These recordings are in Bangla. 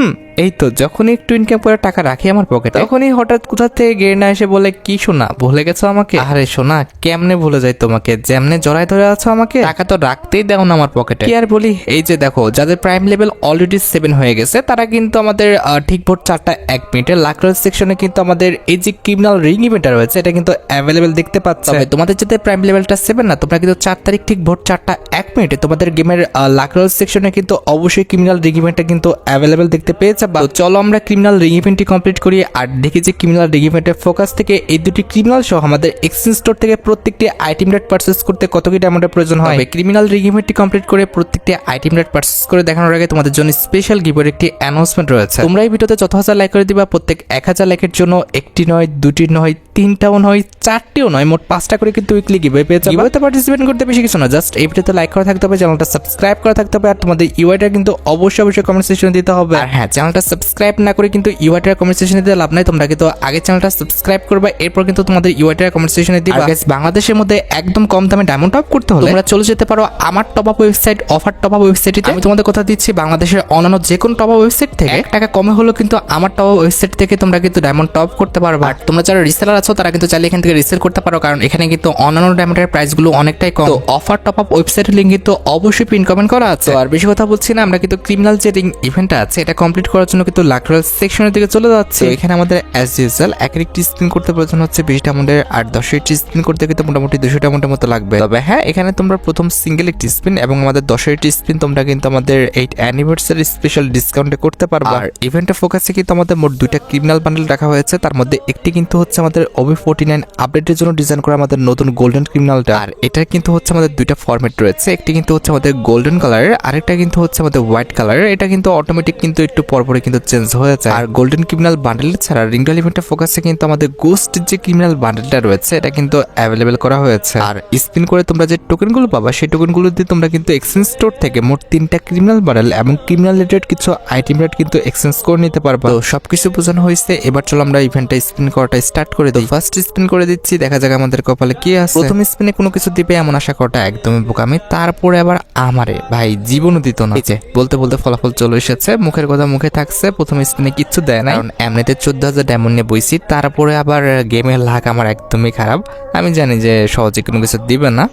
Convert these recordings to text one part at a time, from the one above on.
음. এই তো যখনই একটু ইনকাম করে টাকা রাখি আমার পকেটে তখনই হঠাৎ কোথা থেকে গেরিনা এসে বলে কি শোনা ভুলে গেছো আমাকে? আরে শোনা কেমনে ভুলে যাই তোমাকে? যেমনে জড়াই ধরে আছো আমাকে? টাকা তো রাখতেই দাও না আমার পকেটে কি আর বলি? এই যে দেখো যাদের প্রাইম লেভেল অলরেডি সেভেন হয়ে গেছে তারা কিন্তু আমাদের ঠিক ভোট চারটা এক মিনিটের লাকড়াল সেকশনে কিন্তু আমাদের এই যে ক্রিমিনাল রিং ইভেন্টটা রয়েছে এটা কিন্তু অ্যাভেলেবেল দেখতে পাচ্ছ। তোমাদের যাতে প্রাইম লেভেলটা সেভেন না তোমরা কিন্তু চার তারিখ ঠিক ভোট চারটা এক মিনিটে তোমাদের গেমের লাকড়াল সেকশনে কিন্তু অবশ্যই ক্রিমিনাল রিং ইভেন্টটা কিন্তু অ্যাভেলেবেল দেখতে পেয়ে যাবা বা চলো আমরা ক্রিমিনাল রিং ইভেন্টটি কমপ্লিট করি আর দেখি যে ক্রিমিনাল রিং ইভেন্টের ফোকাস থেকে এই দুটি ক্রিমিনাল সহ আমাদের এক্সচেঞ্জ স্টোর থেকে প্রত্যেকটি আইটেম রেট পারচেস করতে কত কি ডায়মন্ডের প্রয়োজন হয়? ক্রিমিনাল রিং ইভেন্টটি কমপ্লিট করে প্রত্যেকটি আইটেম রেট পারচেস করে দেখানোর আগে তোমাদের জন্য স্পেশাল গিভের একটি অ্যানাউন্সমেন্ট রয়েছে। তোমরা এই ভিডিওতে যত হাজার লাইক করে দিবা প্রত্যেক এক হাজার লাইকের জন্য একটি নয় দুটি নয় তিনটাও নয় চারটিও নয় মোট পাঁচটা করে কিন্তু উইকলি গিভে পেয়ে যাবে। গিভেতে পার্টিসিপেট করতে বেশি কিছু না জাস্ট এই ভিডিওতে লাইক করা থাকতে হবে চ্যানেলটা সাবস্ক্রাইব করা থাকতে হবে আর তোমাদের ইউআইটা কিন্তু অবশ্যই অবশ্যই কমেন্ট সেকশনে দিতে হবে। আর হ্যাঁ চ্যানেলটা সাবস্ক্রাইব না করে কিন্তু ইউআইটার কমেন্ট সেকশনে দিতে লাভ নাই তোমরা কিন্তু আগে চ্যানেলটা সাবস্ক্রাইব করবে এরপর কিন্তু তোমাদের ইউআইটার কমেন্ট সেকশনে দিবা। guys, বাংলাদেশের মধ্যে একদম কম দামে ডায়মন্ড টপ করতে হলে তোমরা চলে যেতে পারো আমার top up website offer top up ওয়েবসাইটে আমি তোমাদের কথা দিচ্ছি বাংলাদেশের অন্যান্য যে কোনো টপ আপ ওয়েবসাইট থেকে টাকা কমে হলো কিন্তু আমার টপ আপ ওয়েবসাইট থেকে তোমরা কিন্তু ডায়মন্ড টপ করতে পারবে। আর তোমরা যারা রিসেলার আছো তারা কিন্তু চাইলে এখান থেকে রিসেল করতে পারো কারণ এখানে কিন্তু অন্যান্য ডায়মন্ডের প্রাইসগুলো অনেকটাই কম। তো অফার টপ আপ ওয়েবসাইটের লিঙ্ক কিন্তু অবশ্যই পিন কমেন্ট করা আছে। আর বেশি কথা বলছি না আমরা কিন্তু ক্রিমিনাল যে রিং ইভেন্টটা আছে এটা কমপ্লিট করার জন্য কিন্তু লাকরাল সেকশনের দিকে চলে যাচ্ছে। তো এখানে আমাদের অ্যাজ ইউজুয়াল এক একটি স্পিন করতে প্রয়োজন হচ্ছে বিশ ডায়মন্ডের আর দশটি স্পিন করতে কিন্তু মোটামুটি দুশো ডায়মন্ডের মতো লাগবে। তবে হ্যাঁ এখানে তোমরা প্রথম সিঙ্গেল একটি স্পিন এবং আমাদের দশটি স্পিন তোমরা কিন্তু আমাদের এইট অ্যানিভার্সারি স্পেশাল ডিসকাউন্টে করতে পারবে। আর ইভেন্টের ফোকাসে কিন্তু আমাদের মোট দুইটা ক্রিমিনাল বান্ডেল রাখা হয়েছে তার মধ্যে একটি কিন্তু হচ্ছে আমাদের ওবি ফোর্টি নাইন আপডেটের জন্য ডিজাইন করা আমাদের নতুন গোল্ডেন ক্রিমিনালটা আর এটা কিন্তু হচ্ছে আমাদের দুইটা ফরম্যাট রয়েছে। একটি কিন্তু হচ্ছে আমাদের গোল্ডেন কালারের আরেকটা কিন্তু হচ্ছে আমাদের হোয়াইট কালারের এটা কিন্তু অটোমেটিক কিন্তু একটু পরপরে কিন্তু চেঞ্জ হয়ে যায়। আর গোল্ডেন ক্রিমিনাল বান্ডেল ছাড়া রিংডল ইভেন্টের ফোকাসে কিন্তু আমাদের গোস্ট যে ক্রিমিনাল বান্ডেলটা রয়েছে, এটা কিন্তু অ্যাভেলেবেল করা হয়েছে। আর স্পিন করে তোমরা যে টোকেনগুলো পাবা, সেই টোকেনগুলো দিয়ে তোমরা কিন্তু এক্সচেঞ্জ স্টোর থেকে মোট তিনটা ক্রিমিনাল বান্ডেল এবং ক্রিমিনাল রিলেটেড কিছু আইটেম রেট কিন্তু এক্সচেঞ্জ করে নিতে পারবা। তো সবকিছু বোঝানো হয়েছে। এবার চলো আমরা ইভেন্টটা স্পিন করাটা স্টার্ট করে দিই ফার্স্ট স্পিন করে দিচ্ছি দেখা যাক আমাদের কপালে কি আছে। প্রথম স্পিনে কোনো কিছু দিবে এমন আশা করাটা একদমই বোকামি তারপরে আবার আমারে ভাই জীবনও দিত না। যে বলতে বলতে ফলাফল চলে এসেছে মুখের কথা মুখে থাকছে প্রথম স্পিনে কিচ্ছু দেয় না কারণ এমনিতে চোদ্দ হাজার ডায়মন্ড নিয়ে বইছি তারপরে আবার গেমের লাগ আমার একদমই খারাপ। আমি জানি যে সহজে কোনো কিছু দিবে না।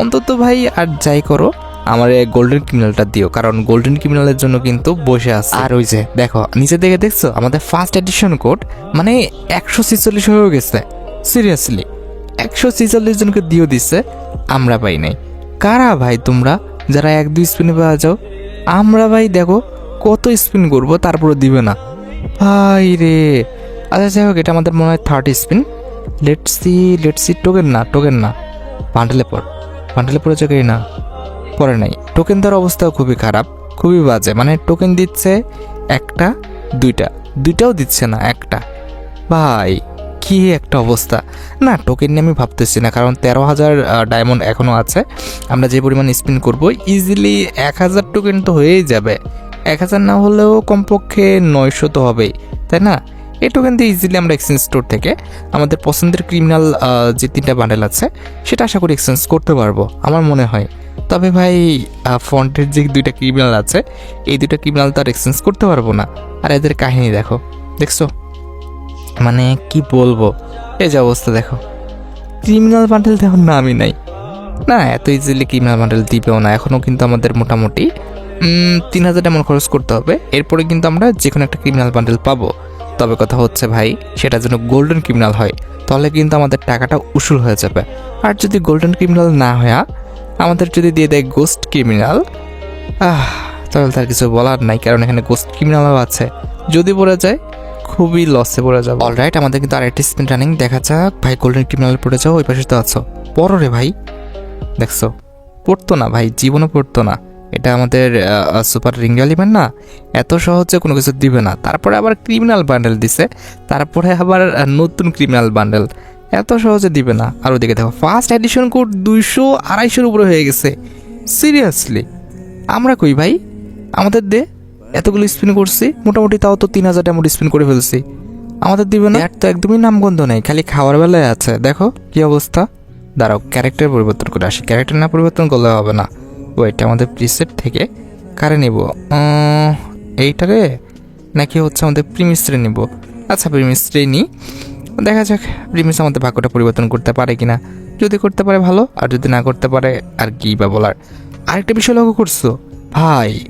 অন্তত ভাই আর যাই করো আমার এই গোল্ডেন ক্রিমিনালটা দিও, কারণ গোল্ডেন ক্রিমিনালের জন্য কিন্তু বসে আছে। আর ওই যে, দেখো, নিচে দেখে দেখছ? আমাদের ফার্স্ট এডিশন কোড মানে একশো ছিচল্লিশ হয়ে গেছে। সিরিয়াসলি একশো ছিচল্লিশ জনকে দিও দিচ্ছে, আমরা পাই নাই। কারা ভাই তোমরা? যারা এক, দুই স্পিনে পাওয়া যাও। আমরা ভাই, দেখো, কত স্পিন করব তারপরে দিবে না। ভাই রে। আচ্ছা যাই হোক, এটা আমাদের মনে হয় third spin let's let's token না টোকেন না। বান্ডেলে পর বান্ডেলে পড়ে চোখে না? পরে নাই। টোকেন দেওয়ার অবস্থাও খুবই খারাপ, খুবই বাজে। মানে টোকেন দিচ্ছে একটা, দুইটা। দুইটাও দিচ্ছে না, একটা। ভাই, কি একটা অবস্থা। না, টোকেন নিয়ে আমি ভাবতেছি না, কারণ তেরো হাজার ডায়মন্ড এখনও আছে। আমরা যে পরিমাণ স্পিন করব ইজিলি এক হাজার টোকেন তো হয়েই যাবে। এক হাজার না হলেও কমপক্ষে নয়শো তো হবেই, তাই না? এই টোকেন দিয়ে ইজিলি আমরা এক্সচেঞ্জ স্টোর থেকে আমাদের পছন্দের ক্রিমিনাল যে তিনটা বান্ডেল আছে, সেটা আশা করি এক্সচেঞ্জ করতে পারব, আমার মনে হয়। তবে ভাই ফন্টের যে দুইটা ক্রিমিনাল আছে, এই দুইটা ক্রিমিনাল তো আর এক্সচেঞ্জ করতে পারব না। আর এদের কাহিনী দেখো, দেখছ? মানে কি বলব? এই যে অবস্থা দেখো। ক্রিমিনাল বান্ডেল দেখো নামই নাই। না, এত ইজিলি ক্রিমিনাল বান্ডেল দিবেও না এখনও কিন্তু আমাদের মোটামুটি তিন হাজার এমন খরচ করতে হবে। এরপরে কিন্তু আমরা যে কোনো একটা ক্রিমিনাল বান্ডেল পাবো। তবে কথা হচ্ছে ভাই সেটা যেন গোল্ডেন ক্রিমিনাল হয়। তাহলে কিন্তু আমাদের টাকাটা উসুল হয়ে যাবে। আর যদি গোল্ডেন ক্রিমিনাল না হয়ে আমাদের যদি দিয়ে দেয় গোস্ট ক্রিমিনাল আহ, তাহলে তার কিছু বলার নাই, কারণ এখানে গোস্ট ক্রিমিনালও আছে। যদি পড়ে যায়, খুবই লসে পড়ে যাবে। অলরাইট আমাদের কিন্তু আরেকটি স্পিন রানিং দেখা যাক, ভাই গোল্ডেন ক্রিমিনাল পড়ে যাও ওই পাশে তো আছো। পড়ো রে ভাই। দেখছ? পড়তো না ভাই, জীবনও পড়তো না। এটা আমাদের সুপার রিঙ্গাল ইভেন্ট না? এত সহজে কোনো কিছু দিবে না। তারপরে আবার ক্রিমিনাল বান্ডেল দিছে। তারপরে আবার নতুন ক্রিমিনাল বান্ডেল এত সহজে দিবে না। আর ওদিকে দেখো ফার্স্ট এডিশন কোড দুইশো আড়াইশোর উপরে হয়ে গেছে। সিরিয়াসলি আমরা কই ভাই? আমাদের দে, এতগুলো স্পিন করছি, মোটামুটি তাও তো তিন হাজার ডায়মন্ড স্পিন করে ফেলছি। আমাদের দিবে না? তো একদমই নামগন্ধ নেই, খালি খাওয়ার বেলায় আছে। দেখো কি অবস্থা। দাঁড়াও ক্যারেক্টার পরিবর্তন করে আসি। ক্যারেক্টার না পরিবর্তন করলে হবে না। ওইটা আমাদের প্রিসেট থেকে কারে নিব? এইটারে নাকি হচ্ছে আমাদের প্রিমিস্ত্রে নিব? আচ্ছা প্রিমিস্ত্রে নিই দেখা যাক প্রিমিস আমাদের ভাগ্যটা পরিবর্তন করতে পারে কিনা। যদি করতে পারে, ভালো। আর যদি না করতে পারে, আর কি বা বলার। আরেকটা বিষয় লক্ষ্য করছ? ভাই,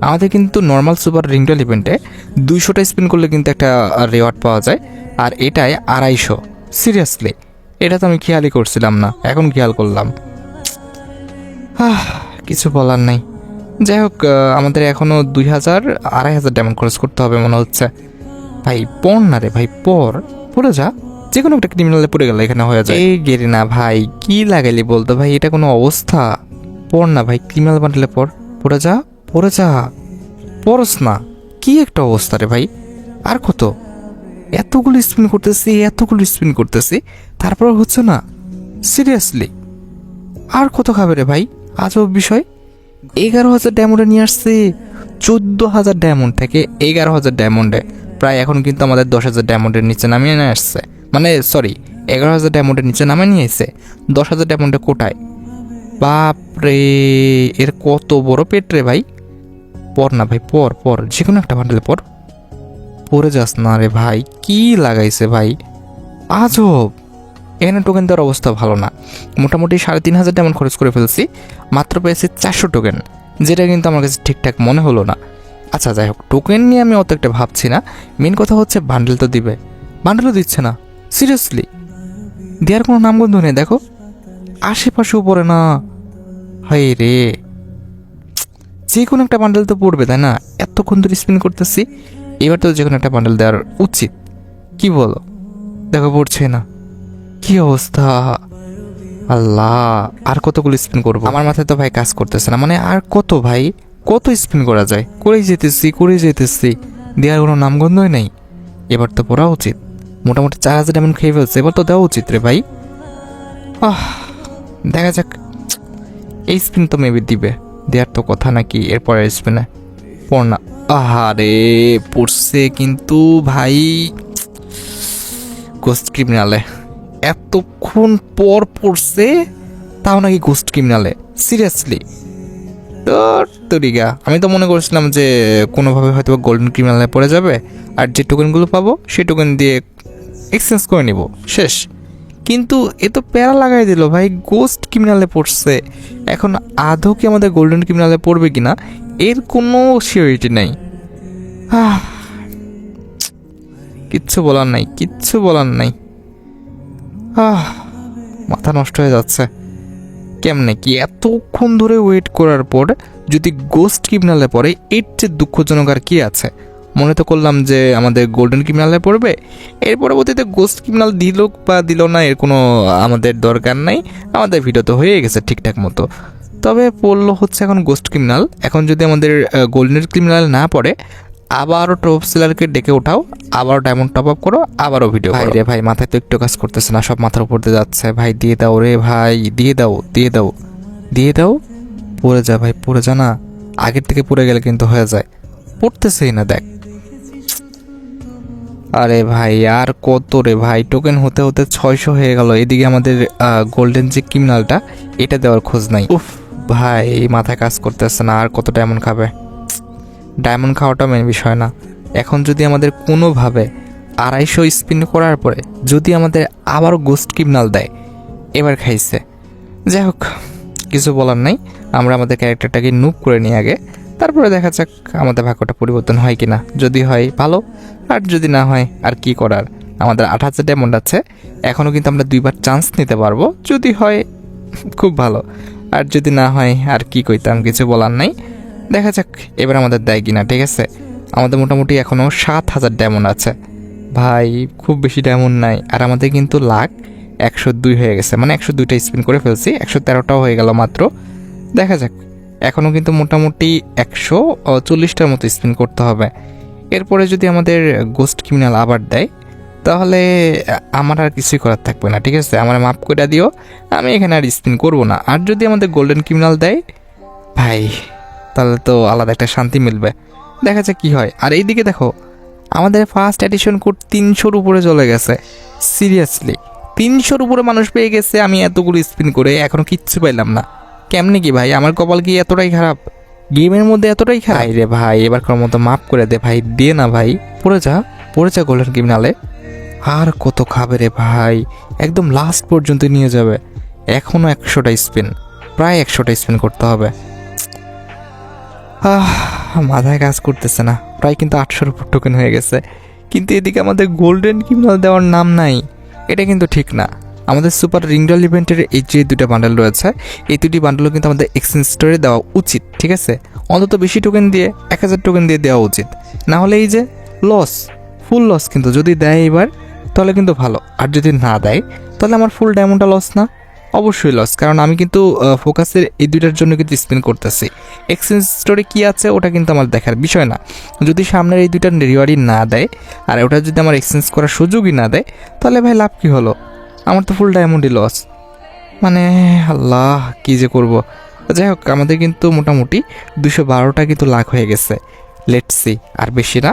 আমাদের কিন্তু নর্মাল সুপার রিংডল ইভেন্টে দুইশোটা স্পিন করলে কিন্তু একটা রেওয়ার্ড পাওয়া যায়। আর এটাই আড়াইশো। সিরিয়াসলি এটা তো আমি খেয়ালই করছিলাম না। এখন খেয়াল করলাম। কিছু বলার নাই। যাই হোক আমাদের এখনও দুই হাজার আড়াই হাজার ডায়মন্ড খরচ করতে হবে মনে হচ্ছে। ভাই পড় না রে ভাই পড় পড়ে যা। যে কোনো একটা ক্রিমিনালে পড়ে গেলে এখানে হয়ে যায়। এই গেরি না ভাই, কি লাগাইলি বলতো ভাই, এটা কোনো অবস্থা। পড় না ভাই ক্রিমিনাল বান্ডেলে পড়। পড়ে যা পড়ে যা। পড়স না। কি একটা অবস্থা রে ভাই। আর কত? এতগুলো স্পিন করতেছি, এতগুলো স্পিন করতেছি। তারপর হচ্ছে না সিরিয়াসলি আর কত খাবে রে ভাই? আজব বিষয়। এগারো হাজার ডায়মন্ডে নিয়ে আসছে। চোদ্দ হাজার ডায়মন্ড থেকে এগারো হাজার ডায়মন্ডে প্রায় এখন কিন্তু আমাদের দশ হাজার ডায়মন্ডের নিচে নামিয়ে নিয়ে আসছে। মানে সরি এগারো হাজার ডায়মন্ডের নিচে নামিয়ে নিয়ে এসে দশ হাজার ডায়মন্ডে কোটায় বাপ রে এর কত বড় পেট রে ভাই। পর না ভাই, পর পর যে কোনো একটা বান্ডেলে পর। পরে যাস না রে ভাই, কি লাগাইছে ভাই। আজব। এখানে টোকেন দেওয়ার অবস্থা ভালো না। মোটামুটি সাড়ে তিন হাজার ডায়মন্ড খরচ করে ফেলছি, মাত্র পেয়েছি চারশো টোকেন যেটা কিন্তু আমার কাছে ঠিকঠাক মনে হলো না। আচ্ছা যাই হোক টোকেন নিয়ে আমি অত একটা ভাবছি না। মেন কথা হচ্ছে, বান্ডেল তো দিবে। বান্ডেলও দিচ্ছে না। সিরিয়াসলি দেওয়ার কোনো নামগন্ধ নেই, দেখো। আশেপাশেও পড়ে না। হাই রে। যে কোনো একটা বান্ডেল তো পড়বে, তাই না? এতক্ষণ ধরে স্পিন করতেছি, এবার তো যে কোনো একটা বান্ডেল দেওয়ার উচিত। কি বলো? দেখো পড়ছে না। কি অবস্থা? আল্লাহ, আর কতগুলো স্পিন করব? আমার মাথায় তো ভাই কাজ করতেছে না। মানে আর কত ভাই? কত স্পিন করা যায়? করেই যেতেছি করেই যেতেছি। দেওয়ার কোনো নামগন্ধই নেই। এবার তো পড়া উচিত। মোটামুটি চার হাজার এমন খেয়ে ফেলছে, এবার তো দেওয়া উচিত রে ভাই। আহ, দেখা যাক। এই স্পিন তো মেবি দিবে। দেওয়ার তো কথা নাকি এরপরের স্পিনে। পড় না। আহারে, পড়ছে কিন্তু ভাই। গোস্ট ক্রিমিনালে এতক্ষণ পর পড়ছে, তাও নাকি গোস্ট ক্রিমিনালে সিরিয়াসলি তরিগা আমি তো মনে করছিলাম যে কোনোভাবে হয়তো গোল্ডেন ক্রিমিনালে পড়ে যাবে, আর যে টোকেনগুলো পাবো সেই টোকেন দিয়ে এক্সচেঞ্জ করে নিব। শেষ। কিন্তু এ তো প্যারা লাগাই দিল, ভাই গোস্ট ক্রিমিনালে পড়ছে। এখন আদৌ কি আমাদের গোল্ডেন ক্রিমিনালে পড়বে কিনা, এর কোনো সিওরিটি নাই। কিচ্ছু বলার নাই, কিচ্ছু বলার নাই। মাথা নষ্ট হয়ে যাচ্ছে। কেমনে কি এতক্ষণ ধরে ওয়েট করার পর যদি গোস্ট ক্রিমিনালে পড়ে এর চেয়ে দুঃখজনক আর কি আছে? মনে তো করলাম যে আমাদের গোল্ডেন ক্রিমিনালে পড়বে এর পরবর্তীতে গোস্ট ক্রিমিনাল দিল বা দিল না এর কোনো আমাদের দরকার নাই আমাদের ভিডিও তো হয়ে গেছে ঠিকঠাক মতো। তবে পড়ল হচ্ছে এখন গোস্ট ক্রিমিনাল এখন যদি আমাদের গোল্ডেন ক্রিমিনাল না পড়ে আবারও টপ সেলারকে ডেকে ওঠাও আবারও ডায়মন্ড টপ আপ করো আবারও ভিডিও ভাই রে ভাই মাথায় তো একটু কাজ করতেছে না সব মাথার উপর দিয়ে যাচ্ছে। ভাই দিয়ে দাও রে ভাই দিয়ে দাও দিয়ে দাও দিয়ে দাও। পড়ে যা ভাই, পড়ে যা না। আগের থেকে পড়ে গেলে কিন্তু হয়ে যায়। পড়তেছেই না, দেখ। আরে ভাই, আর কত রে ভাই টোকেন হতে হতে ছয়শো হয়ে গেল। এদিকে আমাদের গোল্ডেন যে ক্রিমিনালটা এটা দেওয়ার খোঁজ নাই। উফ, ভাই মাথায় কাজ করতেছে না, আর কত ডায়মন্ড খাবে? ডায়মন্ড খাওয়াটা মেন বিষয় না। এখন যদি আমাদের কোনোভাবে আড়াইশো স্পিন করার পরে যদি আমাদের আবারও গোস্ট ক্রিমিনাল দেয়, এবার খাইছে। যাই হোক। কিছু বলার নাই। আমরা আমাদের ক্যারেক্টারটাকে নুপ করে নিই আগে। তারপরে দেখা যাক আমাদের ভাগ্যটা পরিবর্তন হয় কি না যদি হয়, ভালো। আর যদি না হয়, আর কি করার? আমাদের আট হাজার ডায়মন্ড আছে। এখনও কিন্তু আমরা দুইবার চান্স নিতে পারব। যদি হয়, খুব ভালো। আর যদি না হয়, আর কি কইতাম, কিছু বলার নাই। দেখা যাক, এবার আমাদের দেয় কিনা, ঠিক আছে? আমাদের মোটামুটি এখনও সাত হাজার ডায়মন্ড আছে। ভাই, খুব বেশি ডায়মন্ড নাই। আর আমাদের কিন্তু লাখ। একশো দুই হয়ে গেছে। মানে একশো দুইটা স্পিন করে ফেলছি, একশো তেরোটাও হয়ে গেল মাত্র। দেখা যাক এখনও কিন্তু মোটামুটি একশো চল্লিশটার মতো স্পিন করতে হবে। এরপরে যদি আমাদের গোস্ট ক্রিমিনাল আবার দেয়, তাহলে আমার আর কিছুই করার থাকবে না, ঠিক আছে? আমার মাপ করে দিও, আমি এখানে আর স্পিন করব না। আর যদি আমাদের গোল্ডেন ক্রিমিনাল দেয়, ভাই, তাহলে তো আলাদা একটা শান্তি মিলবে। দেখা যাক কি হয়। আর এইদিকে দেখো, আমাদের ফার্স্ট এডিশন কোড তিনশোর উপরে চলে গেছে। সিরিয়াসলি তিনশোর উপরে মানুষ পেয়ে গেছে, আমি এতগুলো স্পিন করে এখনও কিচ্ছু পাইলাম না। কেমনে কি ভাই? আমার কপাল কি এতটাই খারাপ? গেমের মধ্যে এতটাই খাই রে ভাই, এবার কোনো মতো মাফ করে দে ভাই, দে না ভাই। পড়ে যা পড়ে যা গোল্ডেন ক্রিমিনালে আর কত খাবে রে ভাই? একদম লাস্ট পর্যন্ত নিয়ে যাবে। এখনও একশোটা স্পিন প্রায় একশোটা স্পিন করতে হবে। আহ, মাথায় কাজ করতেছে না। প্রায় কিন্তু আটশোর উপর টোকেন হয়ে গেছে। কিন্তু এদিকে আমাদের গোল্ডেন ক্রিমিনাল দেওয়ার নাম নাই। এটা কিন্তু ঠিক না। আমাদের সুপার রিংডল ইভেন্টের এই যে দুটো বান্ডেল রয়েছে, এই দুটি বান্ডেলও কিন্তু আমাদের এক্সচেঞ্জ স্টোরে দেওয়া উচিত, ঠিক আছে? অন্তত বেশি টোকেন দিয়ে, এক হাজার টোকেন দিয়ে দেওয়া উচিত। না হলে এই যে লস ফুল লস কিন্তু যদি দেয় এবার, তাহলে কিন্তু ভালো। আর যদি না দেয়, তাহলে আমার ফুল ডায়মন্ডটা লস না। অবশ্যই লস কারণ আমি কিন্তু ফোকাসের এই দুইটার জন্য কিন্তু স্পিন করতেছি। এক্সচেঞ্জ স্টোরে কি আছে, ওটা কিন্তু আমার দেখার বিষয় না। যদি সামনের এই দুইটা রিওয়ার্ডই না দেয়, আর ওটা যদি আমার এক্সচেঞ্জ করার সুযোগই না দেয়, তাহলে ভাই লাভ কী হলো? আমার তো ফুল ডায়মন্ডই লস মানে আল্লাহ, কী যে করব? যাই হোক, আমাদের কিন্তু মোটামুটি দুশো বারোটা কিন্তু লাখ হয়ে গেছে। লেটসি আর বেশি না।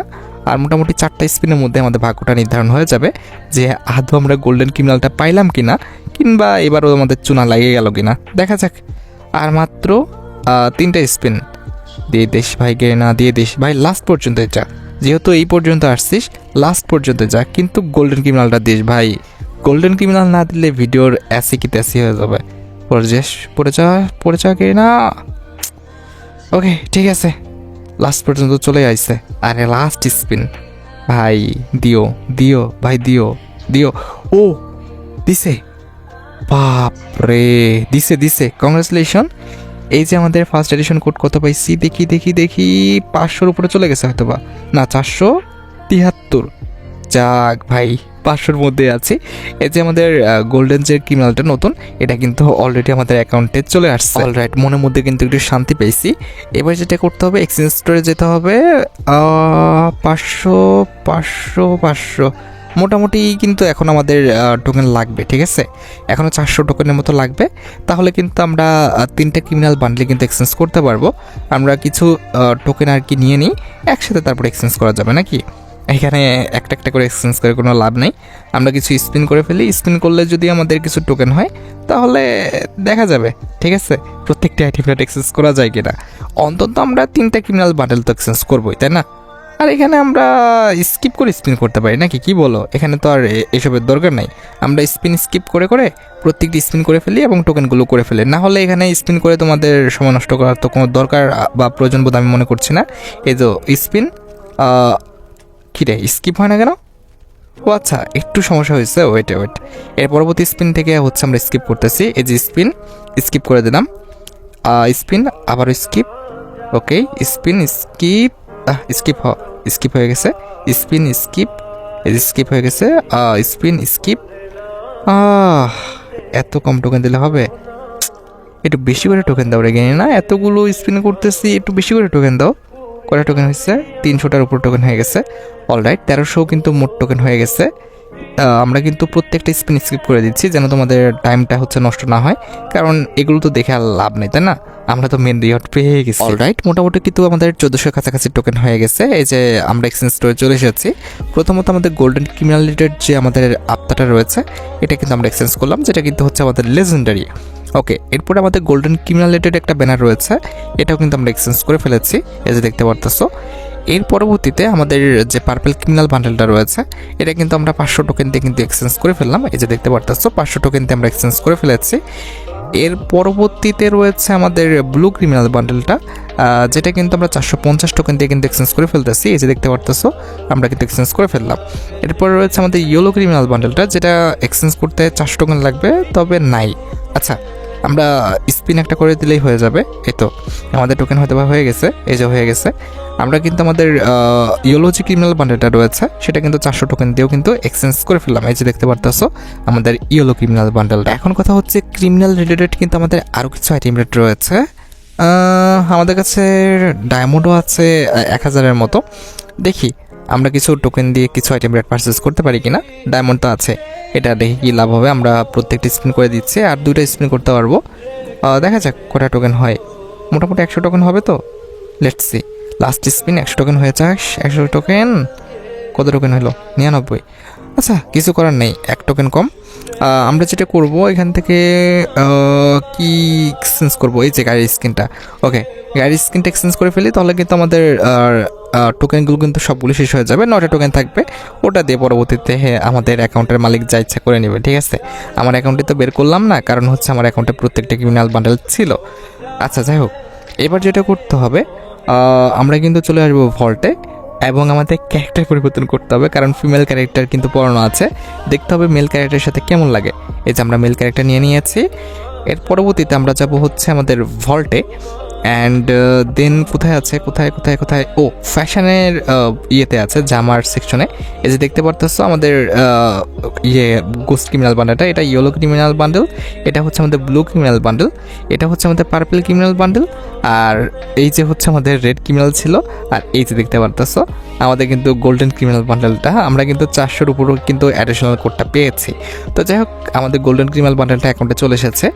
আর মোটামুটি চারটা স্পিনের মধ্যে আমাদের ভাগ্যটা নির্ধারণ হয়ে যাবে যে আদৌ আমরা গোল্ডেন ক্রিমিনালটা পাইলাম কিনা। কিংবা এবারও আমাদের চুনা লাগিয়ে গেল কিনা? দেখা যাক। আর মাত্র তিনটা স্পিন দিয়ে দেশ ভাই গে না, দিয়ে দেশ ভাই লাস্ট পর্যন্ত যা। যেহেতু এই পর্যন্ত আসছিস লাস্ট পর্যন্ত যা। কিন্তু গোল্ডেন ক্রিমিনালটা দিস ভাই গোল্ডেন ক্রিমিনাল না দিলে ভিডিওর অ্যাসি কি ত্যাসি হয়ে যাবে? যাস, পড়ে যা পড়ে যা গে না। ওকে, ঠিক আছে। লাস্ট পর্যন্ত চলে আইছে। আরে লাস্ট স্পিন ভাই, দিও দিও, ভাই, দিও দিও। ও, দিছে। বাপ রে। দিছে দিছে। কংগ্রেচুলেশন এই যে আমাদের ফার্স্ট এডিশন কোড কত পাইছি? দেখি দেখি দেখি। পাঁচশোর উপরে চলে গেছে হয়তো বা না, চারশো তিয়াত্তর। যাক ভাই, পাঁচশোর মধ্যে আছে। এই যে আমাদের গোল্ডেন যে ক্রিমিনালটা নতুন, এটা কিন্তু অলরেডি আমাদের অ্যাকাউন্টে চলে আসছে। অল রাইট মনের মধ্যে কিন্তু একটু শান্তি পেয়েছি এবার যেটা করতে হবে এক্সচেঞ্জ স্টোরে যেতে হবে। পাঁচশো পাঁচশো পাঁচশো। মোটামুটি কিন্তু এখন আমাদের টোকেন লাগবে, ঠিক আছে? এখনও চারশো টোকেনের মতো লাগবে। তাহলে কিন্তু আমরা তিনটে ক্রিমিনাল বান্ডলে কিন্তু এক্সচেঞ্জ করতে পারব। আমরা কিছু টোকেন আর কি নিয়ে নিই, একসাথে তারপর এক্সচেঞ্জ করা যাবে, নাকি? এখানে একটা একটা করে এক্সচেঞ্জ করে কোনো লাভ নেই। আমরা কিছু স্পিন করে ফেলি। স্পিন করলে যদি আমাদের কিছু টোকেন হয়, তাহলে দেখা যাবে, ঠিক আছে? প্রত্যেকটা আইটেম এক্সচেঞ্জ করা যায় কিনা। অন্তত আমরা তিনটা ক্রিমিনাল বান্ডেল তো এক্সচেঞ্জ করবোই, তাই না? আর এখানে আমরা স্কিপ করে স্পিন করতে পারি, নাকি? কি বলো? এখানে তো আর এসবের দরকার নাই। আমরা স্পিন স্কিপ করে করে প্রত্যেকটি স্পিন করে ফেলি এবং টোকেনগুলো করে ফেলি। না হলে এখানে স্পিন করে তোমাদের সময় নষ্ট করার তো কোনো দরকার বা প্রয়োজন বোধ আমি মনে করছি না। এই তো স্পিন কী রে স্কিপ হয় না কেন? ও আচ্ছা একটু সমস্যা হয়েছে। ওয়েট ওয়েট এর পরবর্তী স্পিন থেকে হচ্ছে আমরা স্কিপ করতেছি। এই যে স্পিন স্কিপ করে দিলাম। স্পিন আবার skip okay spin skip skip হ স্কিপ হয়ে গেছে। স্পিন স্কিপ স্কিপ হয়ে গেছে। Spin skip. এত কম টোকেন দিলে হবে। একটু বেশি করে টোকেন দাও রে না। এতগুলো স্পিন করতেছি, একটু বেশি করে টোকেন দাও। কটা টোকেন হয়েছে? তিনশোটার উপর টোকেন হয়ে গেছে। অলরাইট তেরোশো কিন্তু মোট টোকেন হয়ে গেছে। আমরা কিন্তু প্রত্যেকটা স্পিন স্কিপ করে দিচ্ছি যেন তোমাদের টাইমটা হচ্ছে নষ্ট না হয়। কারণ এগুলো তো দেখে আর লাভ নেই তাই না? আমরা তো মেন রিওয়ার্ড পেয়ে গেছি। অলরাইট মোটামুটি কিন্তু আমাদের চোদ্দোশোর কাছাকাছি টোকেন হয়ে গেছে। এই যে আমরা এক্সচেঞ্জ স্টোরে চলে এসেছি। প্রথমত আমাদের গোল্ডেন ক্রিমিনালিটির যে আমাদের আত্মাটা রয়েছে এটা কিন্তু আমরা এক্সচেঞ্জ করলাম যেটা কিন্তু হচ্ছে আমাদের লেজেন্ডারি ওকে এরপর আমাদের গোল্ডেন ক্রিমিনালিটির একটা ব্যানার রয়েছে। এটাও কিন্তু আমরা এক্সচেঞ্জ করে ফেলেছি, এই যে দেখতে পারতেছো। এর পরবর্তীতে আমাদের যে পার্পেল ক্রিমিনাল বান্ডেলটা রয়েছে, এটা কিন্তু আমরা পাঁচশো টোকেন দিয়ে কিন্তু এক্সচেঞ্জ করে ফেললাম। এই যে দেখতে পারতেছো, পাঁচশো টোকেন দিয়ে আমরা এক্সচেঞ্জ করে ফেলেছি। এর পরবর্তীতে রয়েছে আমাদের ব্লু ক্রিমিনাল বান্ডেলটা যেটা কিন্তু আমরা চারশো পঞ্চাশ টোকেন দিয়ে কিন্তু এক্সচেঞ্জ করে ফেলতেছি। এই যে দেখতে পারতেছো, আমরা কিন্তু এক্সচেঞ্জ করে ফেললাম। এরপর রয়েছে আমাদের ইয়েলো ক্রিমিনাল বান্ডেলটা যেটা এক্সচেঞ্জ করতে চারশো টোকেন লাগবে, তবে নাই। আচ্ছা আমরা স্পিন একটা করে দিলেই হয়ে যাবে, এই তো। আমাদের টোকেন হয়তো বা হয়ে গেছে, এই যে হয়ে গেছে। আমরা কিন্তু আমাদের ইয়েলো যে ক্রিমিনাল বান্ডেলটা রয়েছে, সেটা কিন্তু চারশো টোকেন দিয়েও কিন্তু এক্সচেঞ্জ করে ফেললাম। এই যে দেখতে পারতেছো, আমাদের ইয়েলো ক্রিমিনাল বান্ডেলটা এখন কথা হচ্ছে ক্রিমিনাল রিলেটেড কিন্তু আমাদের আরও কিছু আইটেম রেট রয়েছে। আমাদের কাছে ডায়মন্ডও আছে এক হাজারের মতো। দেখি আমরা কিছু টোকেন দিয়ে কিছু আইটেম রেট পারচেস করতে পারি কিনা? ডায়মন্ড তো আছে। এটা দেখি কী লাভ হবে? আমরা প্রত্যেকটা স্পিন করে দিচ্ছি আর দুইটা স্পিন করতে পারব। দেখা যাক কটা টোকেন হয়। মোটামুটি একশো টোকেন হবে তো? লেটস সি লাস্ট স্পিন একশো টোকেন হয়ে যাক একশো টোকেন কত টোকেন হলো? নিরানব্বই। আচ্ছা কিছু করার নেই। এক টোকেন কম। আমরা যেটা করব এখান থেকে কি এক্সচেঞ্জ করব? এই যে গাড়ির স্ক্রিনটা ওকে গাড়ির স্ক্রিনটা এক্সচেঞ্জ করে ফেলি, তাহলে কিন্তু আমাদের টোকেনগুলো কিন্তু সবগুলো শেষ হয়ে যাবে। নটা টোকেন থাকবে। ওটা দিয়ে পরবর্তীতে আমাদের অ্যাকাউন্টের মালিক যা ইচ্ছা করে নেবে, ঠিক আছে? আমার অ্যাকাউন্টে তো বের করলাম না, কারণ হচ্ছে আমার অ্যাকাউন্টে প্রত্যেকটা ক্রিমিনাল বান্ডেল ছিল। আচ্ছা যাই হোক। এবার যেটা করতে হবে আমরা কিন্তু চলে আসব ভল্টে এবং আমাদের ক্যারেক্টার পরিবর্তন করতে হবে, কারণ ফিমেল ক্যারেক্টার কিন্তু পড়ানো আছে। দেখতে হবে মেল ক্যারেক্টারের সাথে কেমন লাগে। এই যে আমরা মেল ক্যারেক্টার নিয়ে নিয়েছি। এর পরবর্তীতে আমরা যাব হচ্ছে আমাদের ভল্টে অ্যান্ড দেন কোথায় আছে? কোথায় কোথায় কোথায়? ও ফ্যাশনের ইয়েতে আছে, জামার সেকশনে এই যে দেখতে পারতেছো, আমাদের ইয়ে গোস্ট ক্রিমিনাল বান্ডেলটা এটা ইয়েলো ক্রিমিনাল বান্ডেল এটা হচ্ছে আমাদের ব্লু ক্রিমিনাল বান্ডেল এটা হচ্ছে আমাদের পার্পল ক্রিমিনাল বান্ডেল আর এই যে হচ্ছে আমাদের রেড ক্রিমিনাল ছিল, আর এই যে দেখতে পারতেছো, আমাদের কিন্তু গোল্ডেন ক্রিমিনাল বান্ডেলটা আমরা কিন্তু চারশোর উপরও কিন্তু অ্যাডিশনাল কোডটা পেয়েছি। তো যাই হোক, আমাদের গোল্ডেন ক্রিমিনাল বান্ডেলটা অ্যাকাউন্টে চলে এসেছে,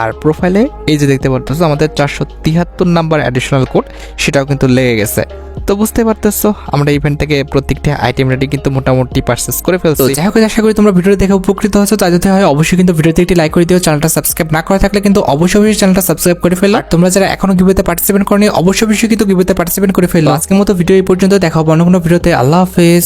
আর প্রোফাইলে এই যে দেখতে পারতেছো, আমাদের চারশো তিয়াত্তর নাম্বার অ্যাডিশনাল কোড সেটাও কিন্তু লেগে গেছে। তো বুঝতে পারতেছো আমরা ইভেন্ট থেকে প্রত্যেকটা আইটেম রেডি কিন্তু মোটামুটি পারচেস করে ফেলছি। যাই হোক আশা করি তোমরা ভিডিও দেখে উপকৃত হয়েছো। তাই যদি হয় অবশ্যই কিন্তু ভিডিওতে একটি লাইক করে দিও। চ্যানেলটা সাবস্ক্রাইব না করা থাকলে কিন্তু অবশ্যই অবশ্যই চ্যানেলটা সাবস্ক্রাইব করে ফেলো। তোমরা যারা এখনও গিভেতে পার্টিসিপেট করনি অবশ্যই অবশ্যই কিন্তু গিভেতে পার্টিসিপেট করে ফেলো। আজকের মতো ভিডিও এই পর্যন্ত। দেখা হবে অন্য কোনো ভিডিওতে আল্লাহ হাফেজ।